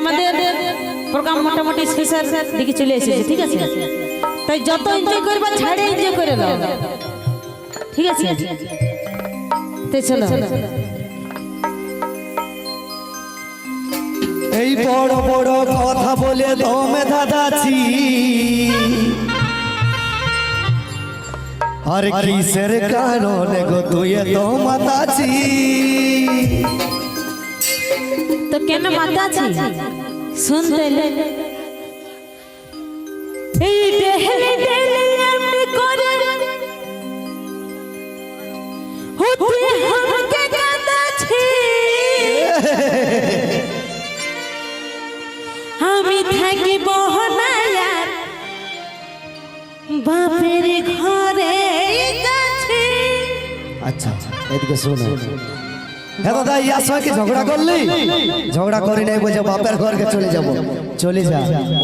আমাদের প্রোগ্রাম মোটামুটি শেষের দিকে চলে এসেছে, ঠিক আছে? তাই যত এনজয় করবা, ছাড়ে এনজয় করে ঠিক আছে? চলো। এই বড় বড় কথা বলে দমে দাদাছি। আর কিসের কারণে গো তুই তো মাতাছি? તો કેમ માતા છે સુન દેલે એ દેહલે દેલે એમ કરે હોતે હમ કે ગાતા છે আমি থাকিব না বাপের ঘরে আচ্ছা এদিকে শোনো হ্যাঁ দাদা ইয়ার সঙ্গে কি ঝগড়া করলি? ঝগড়া করি নাই বলছে বাপের ঘরকে চলে যাব। চলে যা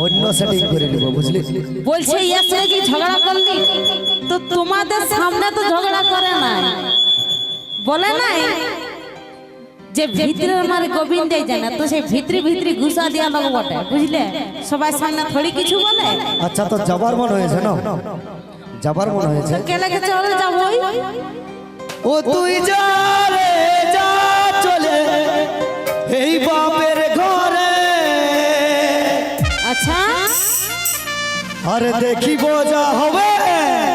অন্য সেটিং করে নিব বুঝলি? বলছে ইয়ার সঙ্গে কি ঝগড়া করলি? তো তোমাদের সামনে তো ঝগড়া করে নাই। বলে নাই? যে ভিতরে আমার গোবিন্দে জানে তো সেই ভিতরে ভিতরে ঘুষা দিয়া লোক বটে বুঝলে? সবাই সামনে থোড়ি কিছু বলে? আচ্ছা তো যাবার মন হয়েছে না? যাবার মন হয়েছে। কেলে কে চলে যাবই? ও তুই যা এই বাপের ঘরে। আচ্ছা। আরে দেখিব যা হবে।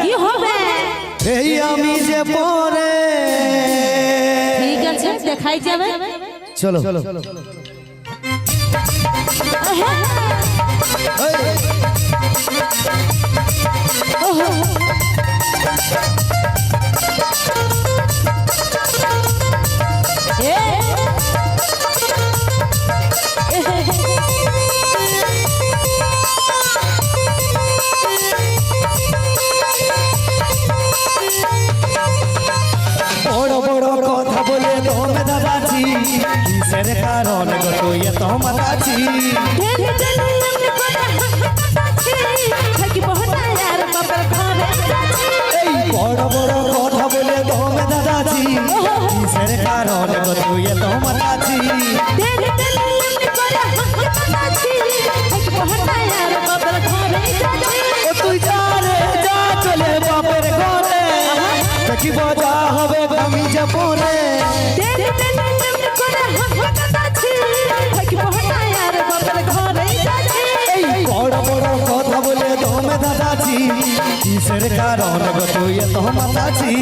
কি হবে? এই আমি যে পরে। ঠিক আছে দেখাই যাবে। চলো। এই, বড় কিসের কারণ গো, তুই তো মাতাছি এই বড় বড় কথা বলে তোমে দাদাজি। কিসের কারণ গো, তুই তো মাতাছি ও তুই যা রে, যা চলে বাপের ঘরে। দেখিব যা হবে আমি যে পরে কিসের কারণ গো তুই তো মাতাছি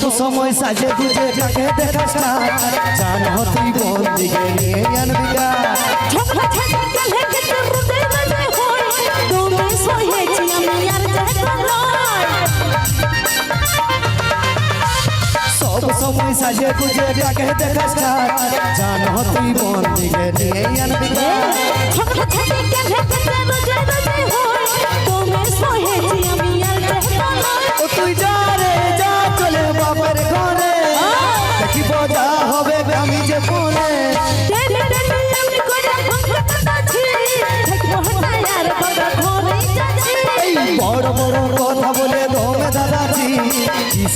সব সময় সাজে গুজে কাকে দেখাস না জানো তুই কোন দিকে নিয়ে আনবি। সব সময় সাজে গুজে কাকে দেখাস না জানো তুই কোন দিকে নিয়ে আনবি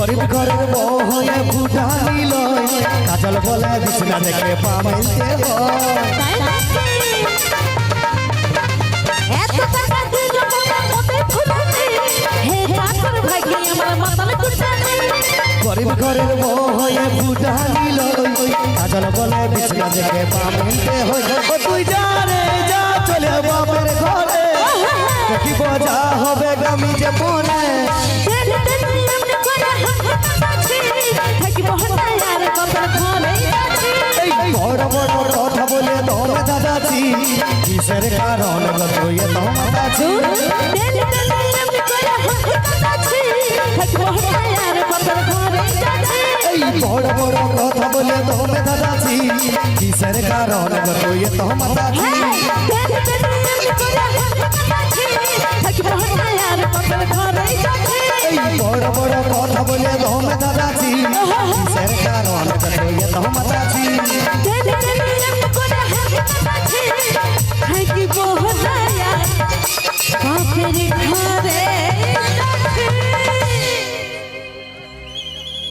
গরিব ঘরের বউ হয়ে ফুটা কাজল বলে বিছনা দেখলে পামাইতে গরিব ঘরের বউ হয়ে ফুটা কাজল বলে বিছনা দেখে পামাইতে হয়। তুই যা যা চলে বাপের ঘরে। দেখিব যা হবে গামি যে মনে। কিসের কারণ গতয়ে তোমার আছো এই বড় বড় কথা বলে তোমে দাদাছি কিসের কারণ? গতয়ে তোমার আছো